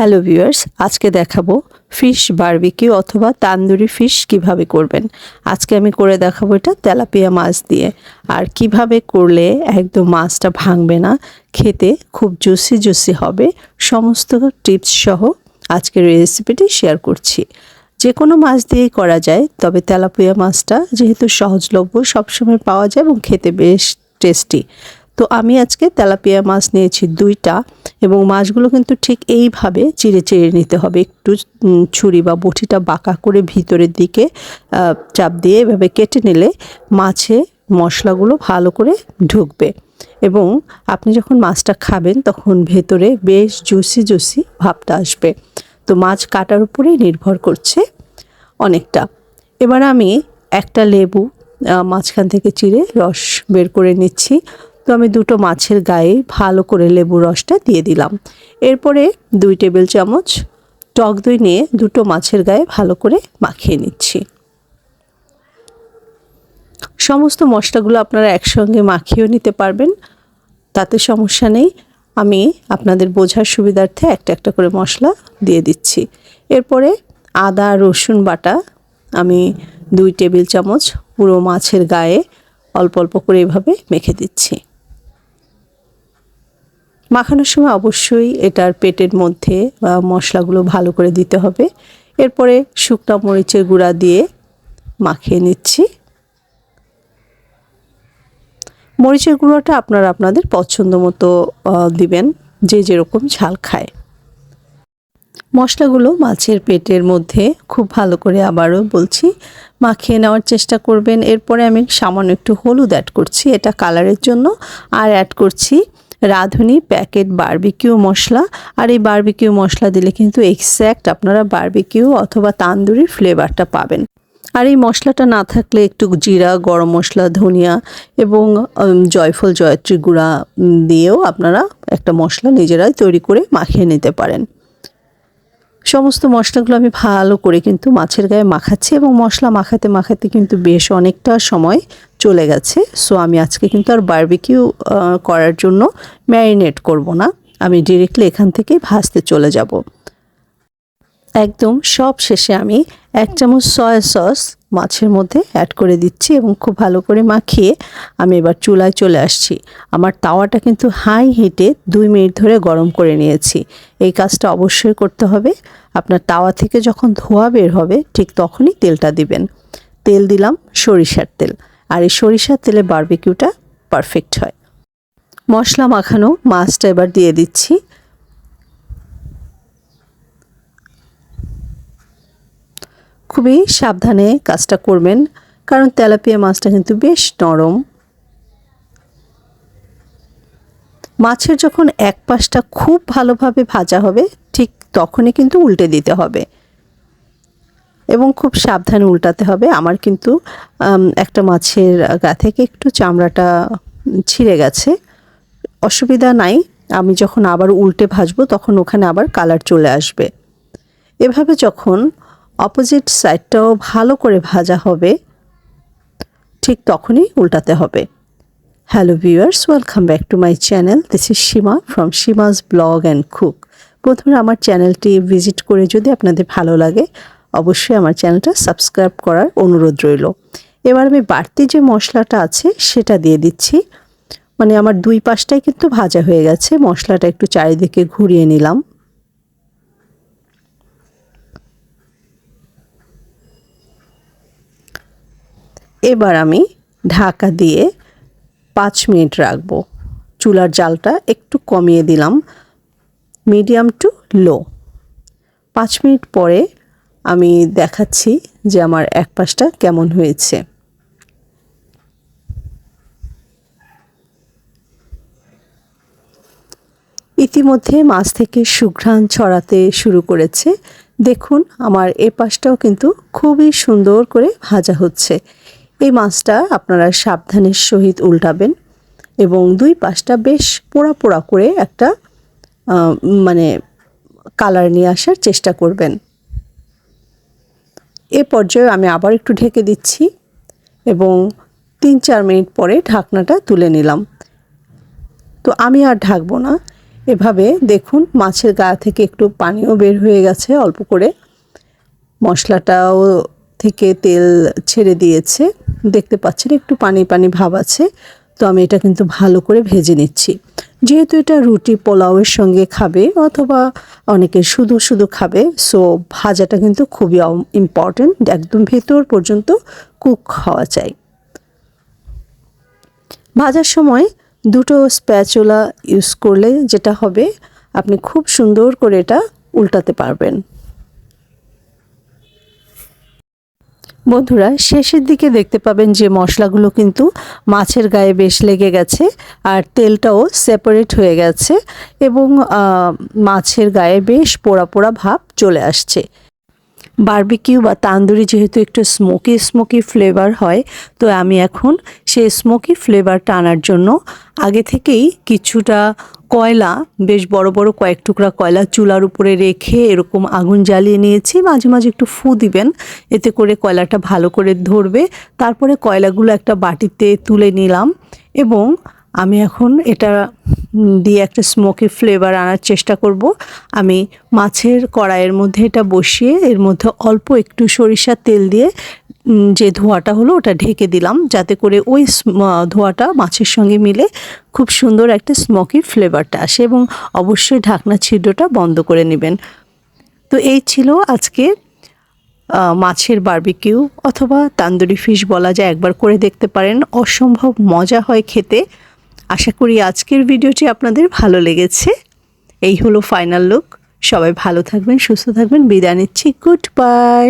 Hello viewers আজকে দেখাবো fish barbecue অথবা তান্দুরি ফিশ কীভাবে করবেন। আজকে আমি করে দেখাবো এটা তেলাপিয়া মাছ দিয়ে। আর কীভাবে করলে একদম মাছটা ভাঙবে না, খেতে খুব জুসি জুসি হবে, সমস্ত টিপস সহ আজকের রেসিপিটি শেয়ার করছি। যে কোনো মাছ দিয়েই করা যায়, তবে তেলাপিয়া মাছটা যেহেতু সহজলভ্য, সবসময় পাওয়া যায় এবং খেতে বেশ টেস্টি তো আমি আজকে তেলাপিয়া মাছ নিয়েছি দুইটা এবং মাছগুলো কিন্তু ঠিক এইভাবে চিড়ে চিড়ে নিতে হবে। একটু ছুরি বা বটিটা বাঁকা করে ভিতরের দিকে চাপ দিয়ে এভাবে কেটে নিলে মাছে মশলাগুলো ভালো করে ঢুকবে এবং আপনি যখন মাছটা খাবেন তখন ভেতরে বেশ জুসি জুসি ভাবটা আসবে। তো মাছ কাটার উপরেই নির্ভর করছে অনেকটা। এবার আমি একটা লেবু মাঝখান থেকে চিড়ে রস বের করে নিচ্ছি। তো আমি দুটো মাছের গায়ে ভালো করে লেবু রসটা দিয়ে দিলাম। এরপরে দুই টেবিল চামচ টক দই নিয়ে দুটো মাছের গায়ে ভালো করে মাখিয়ে নিচ্ছি। সমস্ত মশলাগুলো আপনারা একসঙ্গে মাখিয়েও নিতে পারবেন। তাতে সমস্যা নেই। আমি আপনাদের বোঝার সুবিধার্থে একটা একটা করে মশলা দিয়ে দিচ্ছি। এরপরে আদা, রসুন বাটা আমি দুই টেবিল চামচ পুরো মাছের গায়ে অল্প অল্প করে এভাবে মেখে দিচ্ছি। মাখানোর সময় অবশ্যই এটার পেটের মধ্যে মশলাগুলো ভালো করে দিতে হবে। এরপরে শুকনো মরিচের গুঁড়া দিয়ে মাখিয়ে নিচ্ছি। মরিচের গুঁড়োটা আপনারা আপনাদের পছন্দ মতো দিবেন, যে যেরকম ঝাল খায়। মশলাগুলো মাছের পেটের মধ্যে খুব ভালো করে আবারও বলছি, মাখিয়ে নেওয়ার চেষ্টা করবেন। এরপরে আমি সামান্য একটু হলুদ অ্যাড করছি, এটা কালারের জন্য, আর অ্যাড করছি রাঁধুনি, প্যাকেট, বারবিকিউ মশলা। আর এই বারবিকিউ মশলা দিলে কিন্তু এক্স্যাক্ট আপনারা বারবিকিউ অথবা তান্দুরির ফ্লেভারটা পাবেন। আর এই মশলাটা না থাকলে একটু জিরা, গরম মশলা, ধনিয়া এবং জয়ফল, জয়ত্রী গুঁড়া দিয়েও আপনারা একটা মশলা নিজেরাই তৈরি করে মাখিয়ে নিতে পারেন। সমস্ত মশলাগুলো আমি ভালো করে কিন্তু মাছের গায়ে মাখাচ্ছি এবং মশলা মাখাতে মাখাতে কিন্তু বেশ অনেকটা সময় চলে গেছে। সো আমি আজকে কিন্তু আর বারবিকিউ করার জন্য ম্যারিনেট করব না। আমি ডিরেক্টলি এখান থেকে ভাজতে চলে যাব। একদম সব শেষে আমি এক চামচ সয়া সস মাছের মধ্যে অ্যাড করে দিচ্ছি এবং খুব ভালো করে মাখিয়ে আমি এবার চুলায় চলে আসছি। আমার তাওয়াটা কিন্তু হাই হিটে দুই মিনিট ধরে গরম করে নিয়েছি। এই কাজটা অবশ্যই করতে হবে। আপনার তাওয়া থেকে যখন ধোয়া বের হবে ঠিক তখনই তেলটা দিবেন। তেল দিলাম সরিষার তেল। আর এই সরিষার তেলে বারবিকিউটা পারফেক্ট হয়। মশলা মাখানো মাছটা এবার দিয়ে দিচ্ছি। খুবই সাবধানে কাজটা করবেন, কারণ তেলাপিয়া মাছটা কিন্তু বেশ নরম। মাছের যখন এক পাশটা খুব ভালোভাবে ভাজা হবে, ঠিক তখনই কিন্তু উল্টে দিতে হবে। এবং খুব সাবধানে উল্টাতে হবে। আমার কিন্তু একটা মাছের গা থেকে একটু চামড়াটা ছিঁড়ে গেছে। অসুবিধা নাই, আমি যখন আবার উল্টে ভাজবো তখন ওখানে আবার কালার চলে আসবে। এভাবে যখন অপোজিট সাইডটাও ভালো করে ভাজা হবে, ঠিক তখনই উল্টাতে হবে। Hello viewers welcome back to my channel this is Seema from Seema's blog and cook প্রথমে আমার চ্যানেলটি ভিজিট করে যদি আপনাদের ভালো লাগে অবশ্যই আমার চ্যানেলটা সাবস্ক্রাইব করার অনুরোধ রইল। এবার আমি বাড়তি যে মশলাটা আছে সেটা দিয়ে দিচ্ছি। মানে আমার দুই পাশটাই কিন্তু ভাজা হয়ে গেছে, মশলাটা একটু চারিদিকে ঘুরিয়ে নিলাম। এবার আমি ঢাকা দিয়ে পাঁচ মিনিট রাখব। চুলার জালটা একটু কমিয়ে দিলাম, মিডিয়াম টু লো। পাঁচ মিনিট পরে আমি দেখাচ্ছি যে আমার এক পাশটা কেমন হয়েছে। ইতিমধ্যে মাছ থেকে সুঘ্রাণ ছড়াতে শুরু করেছে। দেখুন, আমার এ পাশটাও কিন্তু খুবই সুন্দর করে ভাজা হচ্ছে। এই মাছটা আপনারা সাবধানের সহিত উল্টাবেন এবং দুই পাশটা বেশ পোড়া পোড়া করে একটা মানে কালার নিয়ে আসার চেষ্টা করবেন। এ পর্যায়ে আমি আবার একটু ঢেকে দিচ্ছি এবং তিন চার মিনিট পরে ঢাকনাটা তুলে নিলাম। তো আমি আর ঢাকবো না। এভাবে দেখুন মাছের গা থেকে একটু পানিও বের হয়ে গেছে অল্প করে। মশলাটাও থেকে তেল ছেড়ে দিয়েছে। দেখতে পাচ্ছেন একটু পানি পানি ভাব আছে। তো আমি এটা কিন্তু ভালো করে ভেজে নিচ্ছি। যেহেতু এটা রুটি পোলাওয়ের সঙ্গে খাবে অথবা অনেকে শুধু শুধু খাবে সো ভাজাটা কিন্তু খুবই ইম্পর্টেন্ট একদম ভেতর পর্যন্ত কুক হওয়া চাই। ভাজার সময় দুটো স্প্যাচুলা ইউজ করলে যেটা হবে, আপনি খুব সুন্দর করে এটা উল্টাতে পারবেন। বন্ধুরা, শেষের দিকে দেখতে পাবেন যে মশলাগুলো কিন্তু মাছের গায়ে বেশ লেগে গেছে আর তেলটাও সেপারেট হয়ে গেছে এবং মাছের গায়ে বেশ পোড়া পোড়া ভাব চলে আসছে। বারবিকিউ বা তান্দুরি যেহেতু একটু স্মোকি স্মোকি ফ্লেভার হয়, তো আমি এখন সেই স্মোকি ফ্লেভারটা আনার জন্য আগে থেকেই কিছুটা কয়লা, বেশ বড় বড় কয়েক টুকরা কয়লা চুলার উপরে রেখে এরকম আগুন জ্বালিয়ে নিয়েছি। মাঝে মাঝে একটু ফু দিবেন, এতে করে কয়লাটা ভালো করে ধরবে। তারপরে কয়লাগুলো একটা বাটিতে তুলে নিলাম এবং আমি এখন এটা দিয়ে একটা স্মোকি ফ্লেভার আনার চেষ্টা করব। আমি মাছের কড়াইয়ের মধ্যে এটা বসিয়ে, এর মধ্যে অল্প একটু সরিষার তেল দিয়ে যে ধোঁয়াটা হলো ওটা ঢেকে দিলাম, যাতে করে ওই ধোঁয়াটা মাছের সঙ্গে মিলে খুব সুন্দর একটা স্মোকি ফ্লেভারটা আসে এবং অবশ্যই ঢাকনা ছিদ্রটা বন্ধ করে নেবেন। তো এই ছিল আজকে মাছের বার্বিকিউ অথবা তান্দুরি ফিশ বলা যায়, একবার করে দেখতে পারেন। অসম্ভব মজা হয় খেতে। আশা করি আজকের ভিডিওটি আপনাদের ভালো লেগেছে। এই হলো ফাইনাল লুক সবাই ভালো থাকবেন, সুস্থ থাকবেন। বিদায় নিচ্ছি। Good bye